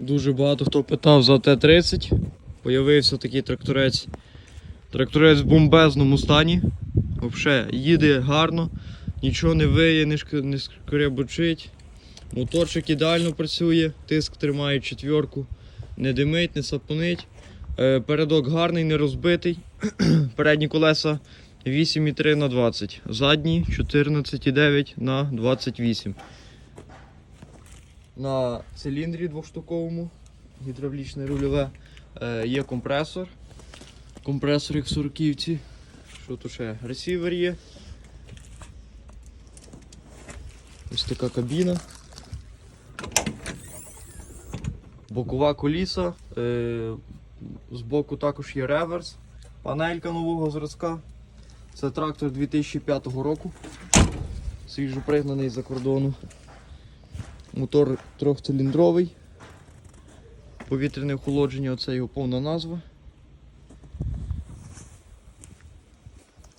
Дуже багато хто питав за Т-30. Появився такий тракторець. Тракторець в бомбезному стані. Взагалі їде гарно, нічого не виє, не, шк... скребучить. Моторчик ідеально працює, тиск тримає четверку, не димить, не сапонить. Е, Передок гарний, не розбитий. Передні колеса 8,3 на 20, задні 14,9 на 28. На циліндрі двоштуковому гідравлічне рульове е, є компресор. Компресор як сороківці. Що тут ще? Ресівер є. Ось така кабіна. Бокова коліса. Е, збоку також є реверс. Панелька нового зразка. Це трактор 2005 року. Свіжо пригнаний за кордону. Мотор трьохциліндровий. Повітряне охолодження, оце його повна назва.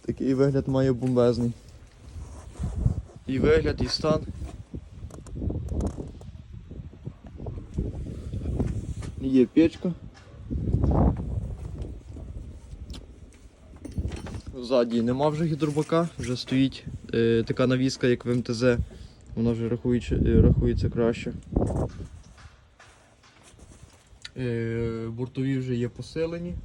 Такий вигляд має бомбезний. І вигляд, і стан. Є печка. Ззаді нема вже гідробака, вже стоїть е, така навіска, як в МТЗ. Вона вже рахується, е, рахується краще. Е, бортові вже є посилені.